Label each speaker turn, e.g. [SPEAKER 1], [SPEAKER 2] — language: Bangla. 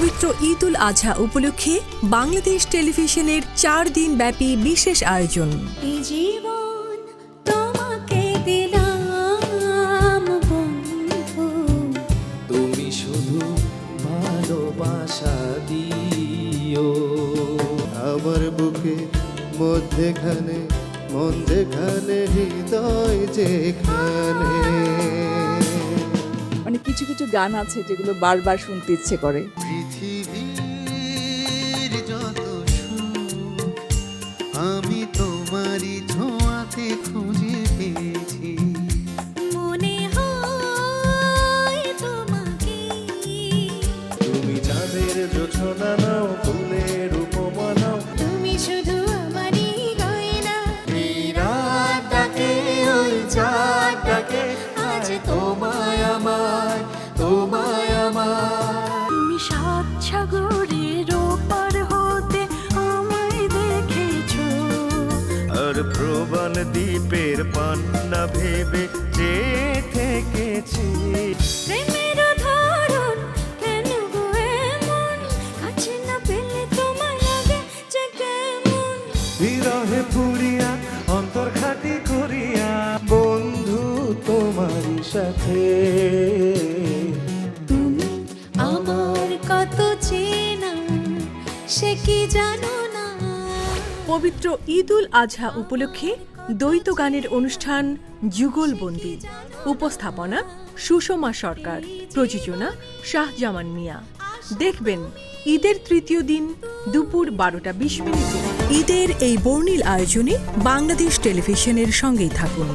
[SPEAKER 1] পবিত্র ঈদ উল আজহা উপলক্ষে বাংলাদেশ টেলিভিশনের চার দিন ব্যাপী বিশেষ আয়োজন।
[SPEAKER 2] এই জীবন তোমাকে দিলাম বন্ধু।
[SPEAKER 3] তুমি শুধু ভালোবাসা দিও।
[SPEAKER 4] আমার বুকে মধ্যেখানে মন যেখানে হৃদয় যেখানে।
[SPEAKER 5] কিছু কিছু গান আছে যেগুলো বারবার শুনতে ইচ্ছে করে।
[SPEAKER 4] পৃথিবীর যত সুখ আমি তোমারই ছোঁয়াতে খুঁজে পেয়েছি।
[SPEAKER 2] মনে হয় তোমাকে।
[SPEAKER 4] তুমি চাঁদের জোছনা নাও ফুলের উপমা নাও।
[SPEAKER 2] তুমি শুধু আমারই গয়না।
[SPEAKER 4] রাত ডাকে ওই চাঁদ ডাকে আজ তোমায়
[SPEAKER 2] সাগরের ওপার হতে আমায় দেখেছ।
[SPEAKER 4] আর প্রবল দ্বীপের পান্না ভেবে যে থেকেছি।
[SPEAKER 2] তোমার
[SPEAKER 4] বিরহে পুরিয়া অন্তর খাটি করিয়া বন্ধু তোমারই সাথে।
[SPEAKER 2] তুমি আমার কত চেনা সে কি জানো না?
[SPEAKER 1] পবিত্র ঈদ উল আজহা উপলক্ষে দ্বৈত গানের অনুষ্ঠান যুগলবন্দি উপস্থাপনা সুষমা সরকার প্রযোজনা শাহজামান মিয়া। দেখবেন ঈদের তৃতীয় দিন দুপুর বারোটা বিশ মিনিটে। ঈদের এই বর্ণিল আয়োজনে বাংলাদেশ টেলিভিশনের সঙ্গেই থাকুন।